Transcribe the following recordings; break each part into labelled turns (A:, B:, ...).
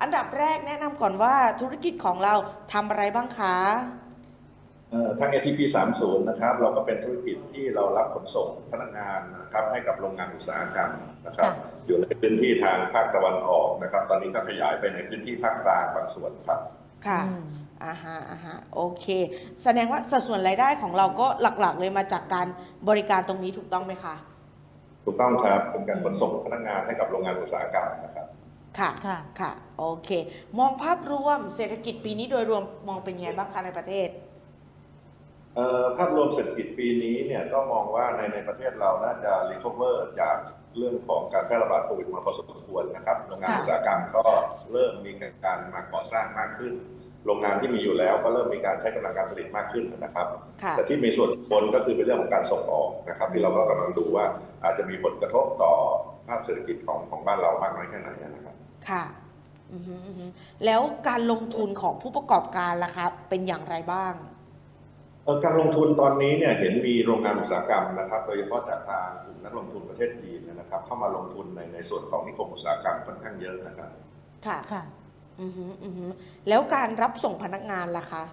A: อันดับแรกแนะนำก่อนว่าธุรกิจของเราทำอะไรบ้างคะ
B: เอ่อทาง ATP 30 นะครับ เราก็เป็นธุรกิจที่เรารับขนส่งพนักงานนะครับให้กับโรงงานอุตสาหกรรมนะครับ
C: ค่ะ
B: อยู่ในพื้นที่ทางภาคตะวันออกนะครับ ตอนนี้ก็ขยายไปในพื้นที่ภาคกลางบางส่วนครับ
A: ค่ะ
C: อืม
A: อ่าฮะอ่าฮะโอเค แสดงว่าสัดส่วนรายได้ของเราก็หลักๆ เลยมาจากการบริการตรงนี้ถูกต้องไหมคะ
B: ถูกต้องครับเป็นการขนส่งพนักงานให้กับโรงงานอุตสาหกรรมนะครับ
A: ค่ะ
C: ค่ะ
A: ค่ะ โอเค มองภาพรวมเศรษฐกิจปีนี้โดยรวมมองเป็นยังไงบ้างคะในประเทศ
B: เอ่อภาพรวมเศรษฐกิจปีนี้เนี่ยก็มองว่าในในประเทศเราน่าจะ recover จากเรื่องของการแพร่ระบาดโควิดมาพอสมควรนะครับโรงงาน
C: ค่ะ
B: อุตสาหกรรมก็เริ่มมีการมาก่อสร้างมากขึ้น โรงงานที่มีอยู่แล้วก็เริ่มมีการใช้กำลังการผลิตมากขึ้นนะครับ
A: ค่ะ
B: แต่ที่มีส่วนผลก็คือเป็นเรื่องของการส่งออกนะครับที่เราก็กำลังดูว่าอาจจะมีผลกระทบต่อภาพเศรษฐกิจของของบ้านเรามากน้อยแค่ไหนนะครับ
A: ค่ะอือฮึอือฮึแล้วการลงทุนของผู้ประกอบการล่ะคะเป็นอย่างไรบ้าง
B: เอ่อการลงทุนตอนนี้เนี่ยเห็นมีโรงงานอุตสาหกรรมนะครับ โดยเฉพาะจากทางกลุ่มนักลงทุนประเทศจีนนะครับ เข้ามาลงทุนในในส่วนของนิคมอุตสาหกรรมค่อนข้างเยอะนะครับ
A: ค่ะ
C: ค่ะ
A: อือฮึอือฮึแล้วการรับส่งพนักงานล่ะคะ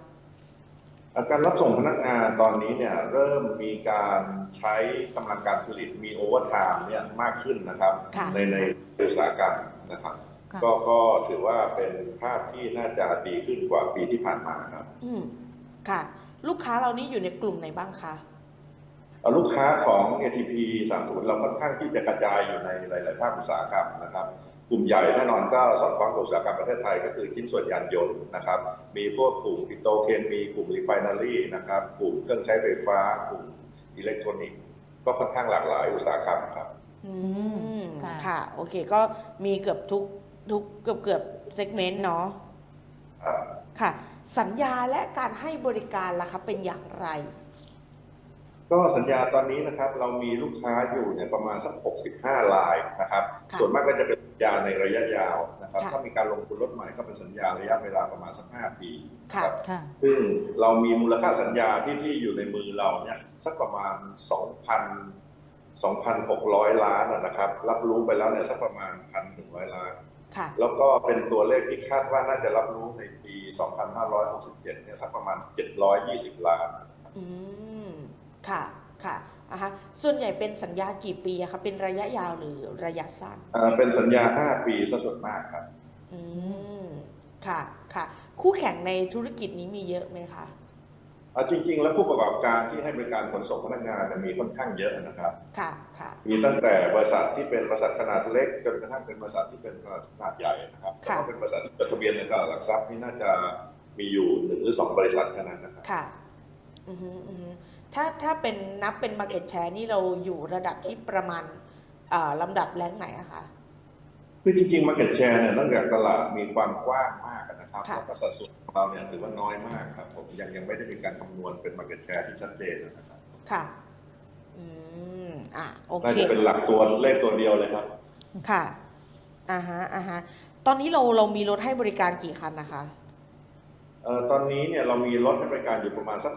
B: เอ่อการรับส่งพนักงานตอนนี้เนี่ยเริ่มมีการใช้กำลังการผลิตมีโอเวอร์ไทม์เนี่ยมากขึ้นนะครับ
A: ค่ะ
B: ในในอุตสาหกรรมนะครับ
C: ค่ะ
B: ก็ก็ถือว่าเป็นภาพที่น่าจะดีขึ้นกว่าปีที่ผ่านมาครับ
A: อืมค่ะ ลูกค้าเรานี่อยู่ในกลุ่มไหนบ้างคะ
B: เอ่อลูกค้าของ ATP 30 เราค่อนข้างที่จะกระจายอยู่ในหลาย ๆ ภาคอุตสาหกรรมนะครับ กลุ่มใหญ่แน่นอนก็สอดคล้องกับอุตสาหกรรมประเทศไทยก็คือชิ้นส่วนยานยนต์นะครับ มีพวกกลุ่มปิโตรเคมีกลุ่มรีไฟนารีนะครับ กลุ่มเครื่องใช้ไฟฟ้า กลุ่มอิเล็กทรอนิกส์ ก็ค่อนข้างหลากหลายอุตสาหกรรมครับ
A: อืม
C: ค่ะ
A: ค่ะ โอเค ก็มีเกือบทุก ทุกเกือบเกือบเซกเมนต์เนาะ
B: ครับ
A: ค่ะ สัญญาและการให้บริการล่ะคะเป็นอย่างไร
B: ก็สัญญาตอนนี้นะครับ เรามีลูกค้าอยู่เนี่ยประมาณสัก 65รายนะครับ
A: ค่ะ
B: ส่วนมากก็จะเป็นสัญญาในระยะยาวนะครับ
A: ค่ะ
B: ถ้ามีการลงทุนรถใหม่ก็เป็นสัญญาระยะเวลาประมาณสัก 5 ปี
A: ค่ะ
B: ครับ
C: ค่ะ
B: ซึ่งเรามีมูลค่าสัญญาที่ที่อยู่ในมือเราเนี่ยสักประมาณ 2,000 2,600 ล้านนะนะครับ รับรู้ไปแล้วเนี่ยสักประมาณ 1,100 ล้าน
A: ค่ะ
B: แล้วก็เป็นตัวเลขที่คาดว่าน่าจะรับรู้ในปี 2567 เนี่ยสักประมาณ 720 ล้าน
A: อืม ค่ะ ค่ะอะฮะส่วนใหญ่เป็นสัญญากี่ปีอะคะเป็นระยะยาวหรือระยะสั้น
B: เอ่อเป็นสัญญา 5 ปีซะส่วนมากครับ
A: อืม ค่ะ ค่ะ คู่แข่งในธุรกิจนี้มีเยอะไหมคะ
B: อะ จริง ๆ แล้วผู้ประกอบการที่ให้บริการขนส่งพนักงานเนี่ยมีค่อนข้างเยอะนะครับ
A: ค่ะค่ะ
B: มีตั้งแต่บริษัทที่เป็นบริษัทขนาดเล็กจนกระทั่งเป็นบริษัทที่เป็นบริษัทขนาดใหญ่นะครับ
A: ค่ะ
B: แล้วก็เป็นบริษัทที่จดทะเบียนในตลาดหลักทรัพย์นี่น่าจะมีอยู่หนึ่งหรือสองบริษัทแค่นั้นนะครับ
A: ค่ะอือฮึอือฮึถ้าถ้าเป็นนับเป็น market share นี่เราอยู่ระดับที่ประมาณอ่าลำดับแรงไหนอะคะ
B: คือจริงๆ market share เนี่ยตั้งแต่ตลาดมีความกว้างมากนะครับ
A: ค่ะ
B: แล้วก็สัดส่วนของเราเนี่ยถือว่าน้อยมากครับ ผมยังยังไม่ได้มีการคำนวณเป็น market share ที่ชัดเจนนะครับ
A: ค่ะอืมอะโอ
B: น่า
A: เค
B: จะเป็นหลักตัวเลขตัวเดียวเลยครับ
A: ค่ะอ่าฮะอ่าฮะตอนนี้เราเรามีรถให้บริการกี่คันนะคะ
B: เอ่อตอนนี้เนี่ยเรามีรถให้บริการอยู่ประมาณสัก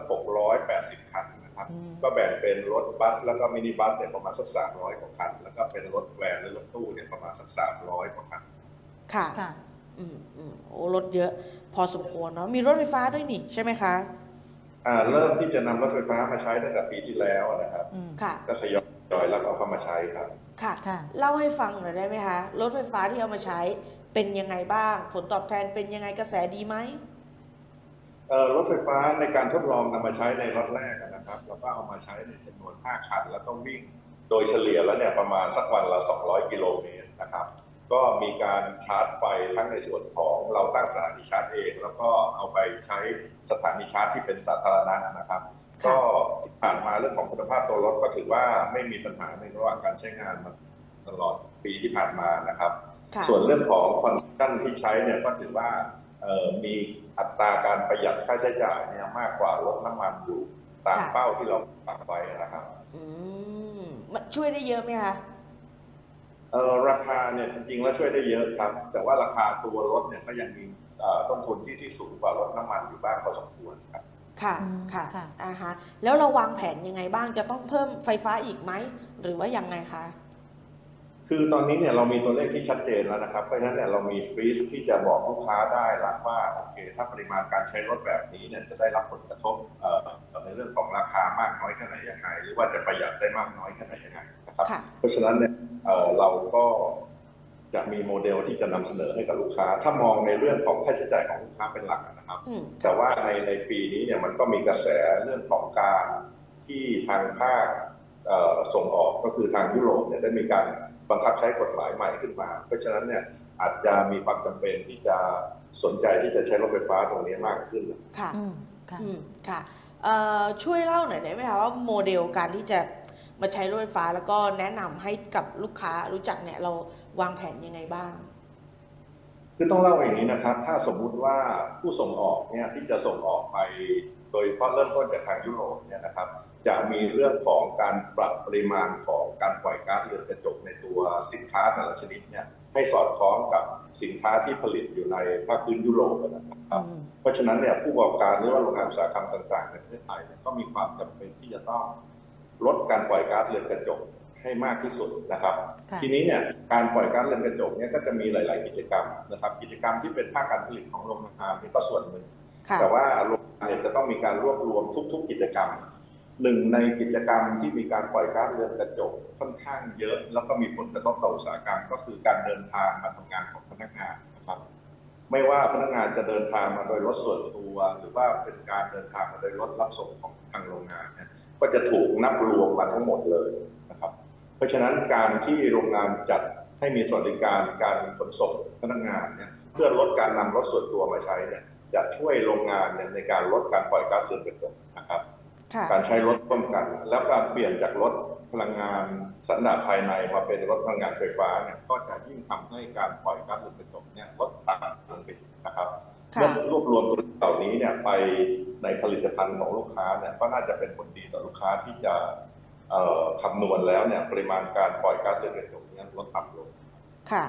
B: 680 คัน นะครับ
A: อืม
B: ก็แบ่งเป็นรถบัสแล้วก็มินิบัสเนี่ยประมาณสัก300กว่าคัน แล้วก็เป็นรถแวนและรถตู้เนี่ยประมาณสัก300กว่าคัน
A: ค่ะ
C: ค่ะ
A: อืมอืมโอ้รถเยอะ พอสมควรเนาะ มีรถไฟฟ้าด้วยนี่ใช่ไหมคะ
B: อ่าเริ่มที่จะนำรถไฟฟ้ามาใช้ตั้งแต่ปีที่แล้วนะครับ
C: อืม
A: ค่ะ
B: ก็ทยอยรับเอาเข้ามาใช้ครับ
A: ค่ะ
C: ค่ะ
A: เล่าให้ฟังหน่อยได้ไหมคะ รถไฟฟ้าที่เอามาใช้เป็นยังไงบ้าง ผลตอบแทนเป็นยังไงกระแสดีไหม
B: เอ่อ รถไฟฟ้าในการทดลองนำมาใช้ในรถแรกนะครับแล้วก็เอามาใช้ในจำนวน 5 คัน แล้วก็วิ่งโดยเฉลี่ยแล้วเนี่ยประมาณสักวันละ 200 กิโลเมตรนะครับ ก็มีการชาร์จไฟทั้งในส่วนของเราตั้งสถานีชาร์จเอง แล้วก็เอาไปใช้สถานีชาร์จที่เป็นสาธารณะนะครับ
A: ค่ะ
B: ก็ที่ผ่านมาเรื่องของคุณภาพตัวรถก็ถือว่าไม่มีปัญหาในระหว่างการใช้งานมาตลอดปีที่ผ่านมานะครับ
A: ค่ะ
B: ส่วนเรื่องของคอนซัมที่ใช้เนี่ยก็ถือว่าเอ่อ มีอัตราการประหยัดค่าใช้จ่ายเนี่ยมากกว่ารถน้ำมันอยู่ตาม
A: ค่ะ
B: เป้าที่เราตั้งไว้นะครับ
A: อืมมันช่วยได้เยอะไหมคะ
B: เอ่อราคาเนี่ยจริงๆแล้วช่วยได้เยอะครับ แต่ว่าราคาตัวรถเนี่ยก็ยังมีเอ่อต้นทุนที่ที่สูงกว่ารถน้ำมันอยู่บ้างพอสมควรครับ
A: ค่ะ
C: อืม
A: ค่ะ
C: ค่ะ
A: อ่าฮะแล้วเราวางแผนยังไงบ้างจะต้องเพิ่มไฟฟ้าอีกไหม หรือว่ายังไงคะ
B: คือตอนนี้เนี่ยเรามีตัวเลขที่ชัดเจนแล้วนะครับ เพราะฉะนั้นเนี่ยเรามีฟรีซที่จะบอกลูกค้าได้ละว่าโอเค ถ้าปริมาณการใช้รถแบบนี้เนี่ยจะได้รับผลกระทบเอ่อในเรื่องของราคามากน้อยแค่ไหนยังไง หรือว่าจะประหยัดได้มากน้อยแค่ไหนยังไงนะครับ
A: ค่ะ
B: เพราะฉะนั้นเนี่ยเอ่อเราก็จะมีโมเดลที่จะนำเสนอให้กับลูกค้า ถ้ามองในเรื่องของค่าใช้จ่ายของลูกค้าเป็นหลักนะครับ
A: อืม
B: แต่ว่าในในปีนี้เนี่ยมันก็มีกระแสเรื่องของการที่ทางภาคเอ่อส่งออกก็คือทางยุโรปเนี่ยได้มีการ บังคับใช้กฎหมายใหม่ขึ้นมา เพราะฉะนั้นเนี่ยอาจจะมีความจำเป็นที่จะสนใจที่จะใช้รถไฟฟ้าตรงนี้มากขึ้น
A: ค่ะ
C: อืมค่ะ
A: อืมค่ะเอ่อช่วยเล่าหน่อยได้ไหมคะว่าโมเดลการที่จะมาใช้รถไฟฟ้าแล้วก็แนะนำให้กับลูกค้ารู้จักเนี่ยเราวางแผนยังไงบ้าง
B: คือต้องเล่าอย่างนี้นะครับ ถ้าสมมุติว่าผู้ส่งออกเนี่ยที่จะส่งออกไป โดยเฉพาะเริ่มต้นจากทางยุโรปเนี่ยนะครับ จะมีเรื่องของการปรับปริมาณของการปล่อยก๊าซเรือนกระจกในตัวสินค้าแต่ละชนิดเนี่ยให้สอดคล้องกับสินค้าที่ผลิตอยู่ในภาคพื้นยุโรปนะครับ
C: อืม
B: เพราะฉะนั้นเนี่ยผู้ประกอบการหรือว่าโรงงานอุตสาหกรรมต่าง ๆ ในประเทศไทยเนี่ยก็มีความจำเป็นที่จะต้องลดการปล่อยก๊าซเรือนกระจกให้มากที่สุดนะครับ
C: ค่ะ
B: ทีนี้เนี่ยการปล่อยก๊าซเรือนกระจกเนี่ยก็จะมีหลาย ๆ กิจกรรมนะครับ กิจกรรมที่เป็นภาคการผลิตของโรงงานนี่ก็ส่วนหนึ่ง
A: ค่ะ
B: แต่ว่าโรงงานเนี่ยจะต้องมีการรวบรวมทุก ๆ กิจกรรม หนึ่งในกิจกรรมที่มีการปล่อยก๊าซเรือนกระจกค่อนข้างเยอะ แล้วก็มีผลกระทบต่ออุตสาหกรรม ก็คือการเดินทางมาทำงานของพนักงานนะครับไม่ว่าพนักงานจะเดินทางมาโดยรถส่วนตัว หรือว่าเป็นการเดินทางมาโดยรถรับส่งของทางโรงงานเนี่ยก็จะถูกนับรวมมาทั้งหมดเลยนะครับ เพราะฉะนั้นการที่โรงงานจัดให้มีสวัสดิการการขนส่งพนักงานเนี่ยเพื่อลดการนำรถส่วนตัวมาใช้เนี่ยจะช่วยโรงงานเนี่ยในการลดการปล่อยก๊าซเรือนกระจกนะครับ การใช้รถร่วมกัน แล้วการเปลี่ยนจากรถพลังงานสันดาปภายในมาเป็นรถพลังงานไฟฟ้าเนี่ยก็จะยิ่งทำให้การปล่อยก๊าซเรือนกระจกเนี่ยลดต่ำลงไปอีกนะครับ
A: ค่ะ
B: เมื่อรวบรวมตัวเหล่านี้เนี่ยไปในผลิตภัณฑ์ของลูกค้าเนี่ยก็น่าจะเป็นผลดีต่อลูกค้าที่จะเอ่อคำนวณแล้วเนี่ยปริมาณการปล่อยก๊าซเรือนกระจกเนี่ยลดต่ำลง
A: ค่ะ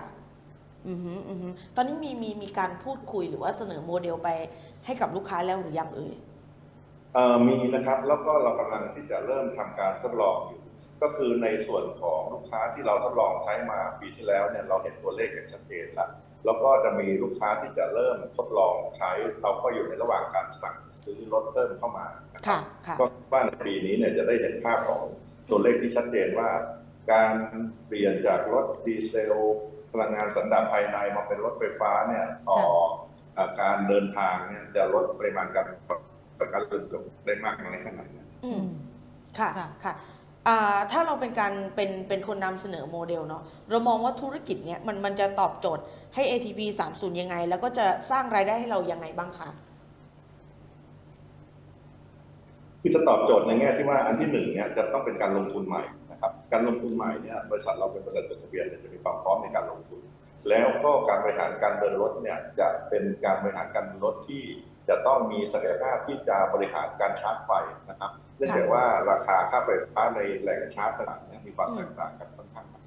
A: อือหืออือหือตอนนี้มีมีมีการพูดคุยหรือว่าเสนอโมเดลไปให้กับลูกค้าแล้วหรือยังเอ่ย
B: เอ่อ มีนะครับแล้วก็เรากำลังที่จะเริ่มทำการทดลองอยู่ ก็คือในส่วนของลูกค้าที่เราทดลองใช้มาปีที่แล้วเนี่ยเราเห็นตัวเลขอย่างชัดเจนแล้วแล้วก็จะมีลูกค้าที่จะเริ่มทดลองใช้ เราก็อยู่ในระหว่างการสั่งซื้อรถเพิ่มเข้ามานะครั
A: ค่ะ
B: บ
A: ค่ะ
B: ก็ว่าในปีนี้เนี่ยจะได้เห็นภาพของตัวเลขที่ชัดเจนว่า การเปลี่ยนจากรถดีเซล พลังงานสันดาปภายในมาเป็นรถไฟฟ้าเนี่ยต่ออ่าการเดินทางเนี่ยจะลดปริมาณการ ปล่อยก๊าซเรือนกระจกได้มากน้อยขนาดไหน
A: อื
C: อื
A: ม
C: ม
A: ค่ะ
C: ค่ะ
A: ค่ะอ่าถ้าเราเป็นการเป็นเป็นคนนำเสนอโมเดลเนาะเรามองว่าธุรกิจเนี้ยมันมันจะตอบโจทย์ให้ ATP 30 ยังไง แล้วก็จะสร้างรายได้ให้เรายังไงบ้างคะ
B: คือจะตอบโจทย์ในแง่ที่ว่าอันที่หนึ่งเนี่ยจะต้องเป็นการลงทุนใหม่นะครับการลงทุนใหม่เนี่ยบริษัทเราเป็นบริษัทจดทะเบียนเนี่ยจะมีความพร้อมในการลงทุน แล้วก็การบริหารการเดินรถเนี่ยจะเป็นการบริหารการเดินรถที่ จะต้องมีศักยภาพที่จะบริหารการชาร์จไฟนะครับ เนื่องจากว่าราคาค่าไฟฟ้าในแหล่งชาร์จต่างๆเนี่ยมีความแตกต่างกันค่อนข้างมาก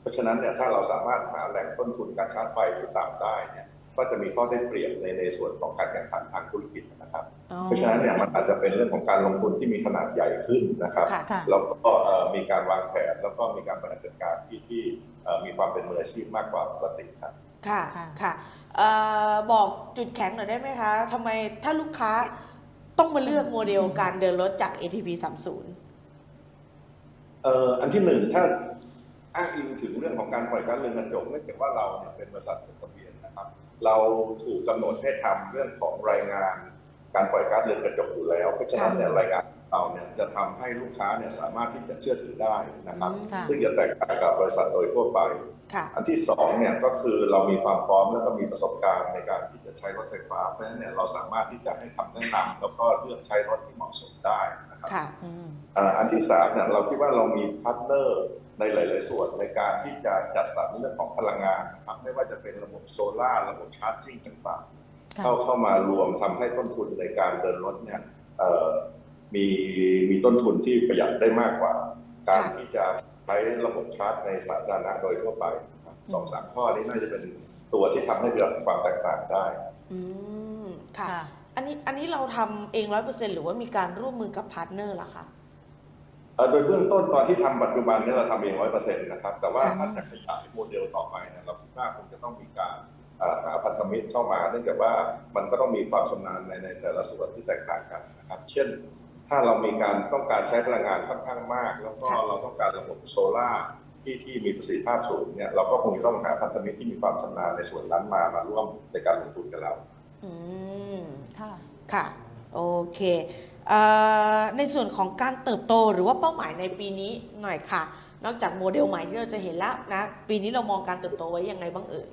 B: เพราะฉะนั้นเนี่ยถ้าเราสามารถหาแหล่งต้นทุนการชาร์จไฟที่ต่ำได้เนี่ยก็จะมีข้อได้เปรียบในในส่วนของการแข่งขันทางธุรกิจนะครับ
A: อ๋อ
B: เพราะฉะนั้นเนี่ยมันอาจจะเป็นเรื่องของการลงทุนที่มีขนาดใหญ่ขึ้นนะครับ
A: ค่ะ
C: ค่ะ
B: แล้วก็เอ่อมีการวางแผนแล้วก็มีการบริหารจัดการที่ที่เอ่อมีความเป็นมืออาชีพมากกว่าปกติครับ
A: ค่ะ
C: ค่ะ
A: ค่ะเอ่อ บอกจุดแข็งหน่อยได้ไหมคะทำไมถ้าลูกค้าต้องมาเลือกโมเดลการเดินรถจาก ATP 30
B: เอ่ออันที่หนึ่งถ้าอ้างอิงถึงเรื่องของการปล่อยก๊าซเรือนกระจกเนื่องจากว่าเราเนี่ยเป็นบริษัทจดทะเบียนนะครับ เราถูกกำหนดให้ทำเรื่องของรายงานการปล่อยก๊าซเรือนกระจกอยู่แล้ว เพราะฉะนั้นเนี่ยรายงาน เราเนี่ยจะทำให้ลูกค้าเนี่ยสามารถที่จะเชื่อถือได้นะครับ
C: ค่ะ
B: ซึ่งจะแตกต่างกับบริษัทโดยทั่วไป
A: ค่ะ
B: อันที่สองเนี่ยก็คือเรามีความพร้อมและก็มีประสบการณ์ในการที่จะใช้รถไฟฟ้า เพราะฉะนั้นเนี่ยเราสามารถที่จะให้คำแนะนำแล้วก็เลือกใช้รถที่เหมาะสมได้นะครับ
A: ค่ะ
C: อืม
B: อ่าอันที่สามเนี่ยเราคิดว่าเรามีพาร์ทเนอร์ในหลาย ๆ ส่วนในการที่จะจัดสรรเรื่องของพลังงานนะครับไม่ว่าจะเป็นระบบโซลาร์ระบบชาร์จจิ้งต่างๆ
C: ค่ะ
B: เข้าเข้ามารวมทำให้ต้นทุนในการเดินรถเนี่ยเอ่อ มีมีต้นทุนที่ประหยัดได้มากกว่า การ
A: ค่ะ
B: ที่จะใช้ระบบชาร์จในสาธารณะโดยทั่วไปนะครับสองสามข้อนี้น่าจะเป็นตัวที่ทำให้เกิดความแตกต่างได้
A: อืมค่ะ
C: ค่ะ
A: อันนี้อันนี้เราทำเองร้อยเปอร์เซ็นหรือว่ามีการร่วมมือกับพาร์ทเนอร์ล่ะคะ
B: เเอ่อโดยเบื้องต้นตอนที่ทำปัจจุบันเนี่ยเราทำเองร้อยเปอร์เซ็นต์นะครับ แต่ว่า
A: ค่ะ
B: ถ้าจะขยายโมเดลต่อไปเนี่ยเราคิดว่าคงจะต้องมีการเอ่อหาพันธมิตรเข้ามา เนื่องจากว่ามันก็ต้องมีความชำนาญในในแต่ละส่วนที่แตกต่างกันนะครับ เช่น ถ้าเรามีการต้องการใช้พลังงานค่อนข้างมาก แล้วก็
A: ค่ะ
B: เราต้องการระบบโซล่าร์ที่ที่มีประสิทธิภาพสูงเนี่ยเราก็คงจะต้องหาพันธมิตรที่มีความชำนาญในส่วนนั้นมามาร่วมในการลงทุนกับเรา
A: อืม
C: ค่ะ
A: ค่ะ โอเคเอ่อในส่วนของการเติบโตหรือว่าเป้าหมายในปีนี้หน่อยค่ะ นอกจากโมเดลใหม่ที่เราจะเห็นแล้วนะ ปีนี้เรามองการเติบโตไว้ยังไงบ้างเอ่ย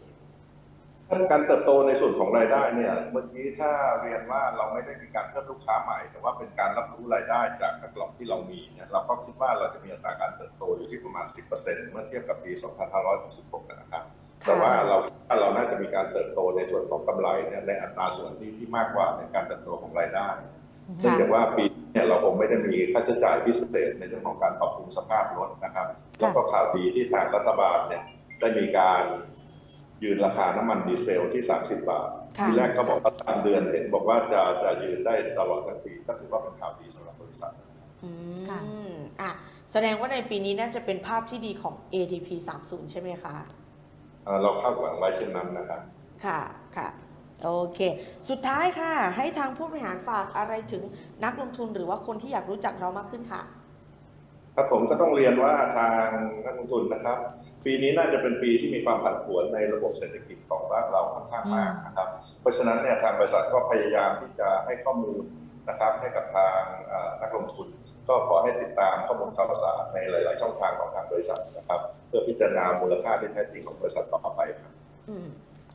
B: การเติบโตในส่วนของรายได้เนี่ย เมื่อกี้ถ้าเรียนว่าเราไม่ได้มีการเพิ่มลูกค้าใหม่ แต่ว่าเป็นการรับรู้รายได้จากกล่องที่เรามีเนี่ยเราก็คิดว่าเราจะมีอัตราการเติบโตอยู่ที่ประมาณ 10%เมื่อเทียบกับปี 2566 นะครับ แต่ว่าเราคิดว่าเราน่าจะมีการเติบโตในส่วนของกำไรเนี่ยในอัตราส่วนที่ที่มากกว่าในการเติบโตของรายได้เนื่องจากว่าปีนี้เนี่ยเราคงไม่ได้มีค่าใช้จ่ายพิเศษในเรื่องของการปรับปรุงสภาพรถนะครับ แล้วก็ข่าวดีที่ทางรัฐบาลเนี่ยได้มีการ ยืนราคาน้ำมันดีเซลที่ 30 บาท
A: ค่ะ
B: ทีแรกก็บอกว่าตามเดือนเห็นบอกว่าจะจะยืนได้ตลอดทั้งปีก็ถือว่าเป็นข่าวดีสำหรับบริษัท
A: อื
C: ค่ะ
A: มอะแสดงว่าในปีนี้น่าจะเป็นภาพที่ดีของ ATP 30 ใช่ไหมคะ
B: เอ่อเราคาดหวังไว้เช่นนั้นนะครับ
A: ค่ะค่ะโอเค สุดท้ายค่ะ ให้ทางผู้บริหารฝากอะไรถึงนักลงทุนหรือว่าคนที่อยากรู้จักเรามากขึ้นค่ะ
B: ครับผมก็ต้องเรียนว่าทางนักลงทุนนะครับ ปีนี้น่าจะเป็นปีที่มีความผันผวนในระบบเศรษฐกิจของบ้านเราค่อนข้างมากนะครับ เพราะฉะนั้นเนี่ยทางบริษัทก็พยายามที่จะให้ข้อมูลนะครับให้กับทางเอ่อนักลงทุน ก็ขอให้ติดตามข้อมูลข่าวสารในหลาย ๆ ช่องทางของทางบริษัทนะครับ เพื่อพิจารณามูลค่าที่แท้จริงของบริษัทต่อไปครับ
A: อืม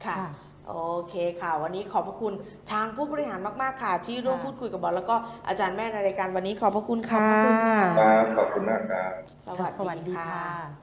A: ค่ะ
C: ค่ะ
A: โอเคค่ะ วันนี้ขอบพระคุณทางผู้บริหารมากๆค่ะ ที่ร่วม
C: ค่ะ
A: พูดคุยกับบอลแล้วก็อาจารย์แม่ในรายการวันนี้ขอบพระคุณค่ะ
C: ขอบพระคุณค่ะ
B: ครับขอบคุณมากครับ
A: สวัส
C: สวัส
A: ดี
C: ดี
A: ค่ะ
C: ค่ะ